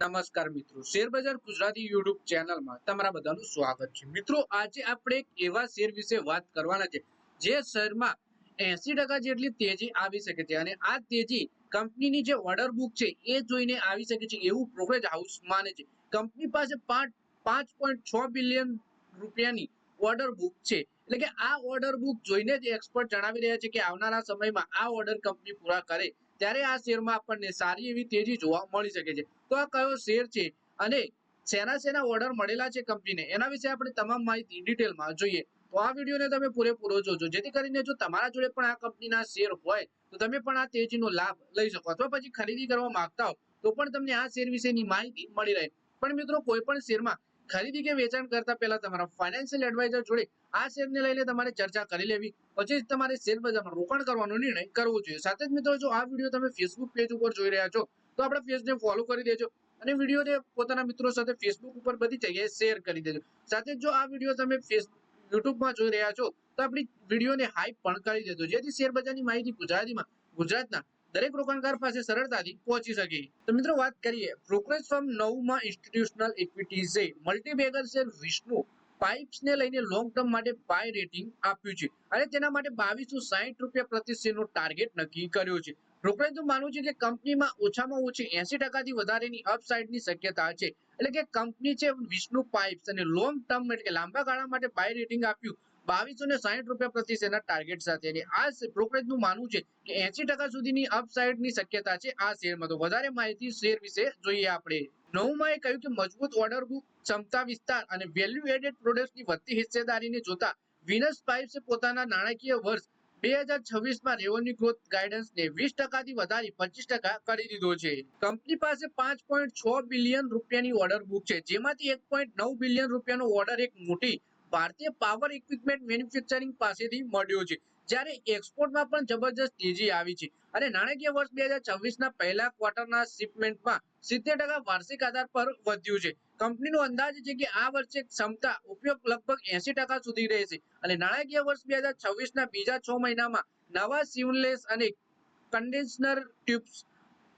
નમસ્કાર મિત્રો. શેરબજાર ગુજરાતી યુટ્યુબ ચેનલમાં તમારા બધાનું સ્વાગત છે. મિત્રો, આજે આપણે એક એવા શેર વિશે વાત કરવાના છે, જે શેરમાં એસી જેટલી તેજી આવી શકે છે અને આ તેજી કંપનીની જે ઓર્ડર બુક છે, એ જોઈને આવી શકે છે એવું બ્રોકરેજ હાઉસ માને છે. કંપની પાસે પાંચ પાંચ પોઈન્ટ છ બિલિયન રૂપિયાની ઓર્ડર બુક છે. એટલે કે આ ઓર્ડર બુક જોઈને જ એક્સપર્ટ જણાવી રહ્યા છે કે આવનારા સમયમાં આ ઓર્ડર કંપની પૂરા કરે ત્યારે આ શેરમાં આપણને સારી એવી તેજી જોવા મળી શકે છે. તો આ કયો શેર છે અને શેના શેના ઓર્ડર મળેલા છે કંપનીને? એના વિશે આપણે તમામ માહિતી ડિટેલમાં જોઈએ. તો આ વિડીયોને તમે પૂરેપૂરો જોજો. જેથી કરીને જો તમારા જોડે પણ આ કંપનીના શેર હોય, તો તમે પણ આ તેજીનો લાભ લઈ શકો. અથવા પછી ખરીદી કરવા માંગતા હો, તો પણ તમને આ શેર વિશેની માહિતી મળી રહે. પણ મિત્રો, કોઈ પણ શેરમાં ખરીદી કે વેચાણ કરતા પહેલા તમારા ફાઇનાન્શિયલ એડવાઇઝર જોડે આ શેરને લઈને તમારે ચર્ચા કરી લેવી. પછી તમારે શેર બજારમાં રોકાણ કરવાનો નિર્ણય કરવો જોઈએ. સાથે જ મિત્રો જો આ વીડિયો તમે ફેસબુક પેજ ઉપર જોઈ રહ્યા છો, તો આપણા પેજને ફોલો કરી દેજો અને વિડીયોને પોતાના મિત્રો સાથે ફેસબુક ઉપર બધી જગ્યાએ શેર કરી દેજો. સાથે જો આ વીડિયો તમે યુટ્યુબમાં જોઈ રહ્યા છો, તો આપણી વિડીયોને હાઈપ પણ કરી દેજો. જેથી શેર બજારની માહિતી ગુજરાતીમાં ગુજરાતના દરેક રોકાણકાર પાસે સરળતાથી પહોંચી શકે. તો મિત્રો વાત કરીએ બ્રોકરેજ ફર્મ નવમાં ઇન્સ્ટિટ્યુશનલ ઇક્વિટીઝે મલ્ટીબેગર શેર વિષ્ણુ પાઇપ્સને લઈને લોંગ ટર્મ માટે બાય રેટિંગ આપ્યું છે. અને તેના માટે બાવીસો સાહીઠ રૂપિયા પ્રતિ શેરનો ટાર્ગેટ નક્કી કર્યો છે. બ્રોકરેજનું માનવું છે કે કંપનીમાં ઓછામાં ઓછી એસી ટકાથી વધારેની અપસાઇડની શક્યતા છે. એટલે કે કંપની છે વિષ્ણુ પાઇપ્સ અને લોંગ ટર્મ એટલે લાંબા ગાળા માટે બાય રેટિંગ આપ્યું. બાવીસો ને સાહીઠ રૂપિયા પ્રતિ શેરના ટાર્ગેટ સાથે અને આ બ્રોકરેજનું માનવું છે કે એસી સુધીની અપસાઇડની શક્યતા છે આ શેરમાં. તો વધારે માહિતી શેર વિશે જોઈએ આપણે. નવમાં કહ્યું કે મજબૂત ઓર્ડર બુક ક્ષમતા વિસ્તાર અને વેલ્યુ એડેડ પ્રોડક્ટ્સની વધતી હિસ્સેદારીને જોતા વિનસ પાઇપ્સે પોતાના નાણાકીય વર્ષ બે હજાર છવ્વીસમાં રેવન્યુ ગ્રોથ ગાઈડન્સને વીસ ટકાથી વધારી પચીસ ટકા કરી દીધો છે. કંપની પાસે પાંચ પોઈન્ટ છ બિલિયન રૂપિયાની ઓર્ડર બુક છે. જેમાંથી એક પોઈન્ટ નવ બિલિયન રૂપિયાનો ઓર્ડર એક મોટી ભારતીય પાવર ઇક્વિપમેન્ટ મેન્યુફેક્ચરિંગ પાસેથી મળ્યો છે. જ્યારે એક્સપોર્ટમાં પણ જબરજસ્ત તેજી આવી છે. અને નાણાકીય વર્ષ બે હજાર છવ્વીસના પહેલા ક્વાર્ટરના શિપમેન્ટમાં સિત્તેર ટકા વાર્ષિક આધાર પર વધ્યું છે. કંપનીનો અંદાજ છે કે આ વર્ષે ક્ષમતા ઉપયોગ લગભગ એસી ટકા સુધી રહેશે. અને નાણાકીય વર્ષ બે હજાર છવ્વીસના બીજા છ મહિનામાં નવા સીવનલેસ અને કન્ડેન્સનર ટ્યુબ્સ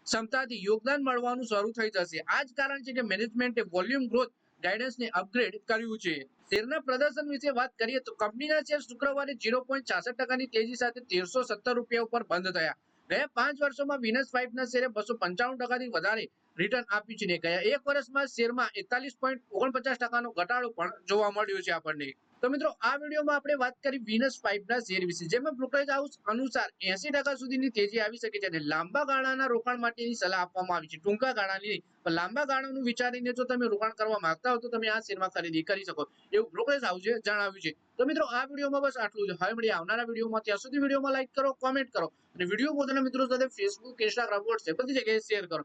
ક્ષમતાથી યોગદાન મળવાનું શરૂ થઈ જશે. આ જ કારણ છે કે મેનેજમેન્ટે વોલ્યુમ ગ્રોથ ગાઈડન્સને અપગ્રેડ કર્યું છે. શેરના પ્રદર્શન વિશે વાત કરીએ તો કંપનીના શેર શુક્રવારે ઝીરો પોઈન્ટ છાસઠ ટકાની તેજી સાથે તેરસો સત્તર રૂપિયા ઉપર બંધ થયા. ગયા પાંચ વર્ષોમાં વિનસ પાઇપના શેરે બસો પંચાવન ટકાથી વધારે રિટર્ન આપ્યું છે ને ગયા એક વર્ષમાં શેરમાં એકતાલીસ પોઈન્ટ ઓગણપચાસ ટકાનો ઘટાડો પણ જોવા મળ્યો છે આપણને. તો મિત્રો, આ વિડીયોમાં આપણે વાત કરી વિનસ પાઇપના શેર વિશે. જેમાં બ્રોકરેજ હાઉસ અનુસાર એસી ટકા સુધીની તેજી આવી શકે છે અને લાંબા ગાળાના રોકાણ માટેની સલાહ આપવામાં આવી છે. ટૂંકા ગાળાની લાંબા ગાળાનું વિચારીને જો તમે રોકાણ કરવા માંગતા હો તો તમે આ શેરમાં ખરીદી કરી શકો. એવું બ્રોકરેજ હાઉસે જણાવ્યું છે. તો મિત્રો, આ વિડીયોમાં બસ આટલું જ. હવે મળીએ આવનારા વિડીયોમાં. ત્યાં સુધી વિડીયોમાં લાઈક કરો, કોમેન્ટ કરો અને વીડિયો પોતાના મિત્રો સાથે ફેસબુક ઇન્સ્ટાગ્રામ વોટ્સએપ બધી જગ્યાએ શેર કરો.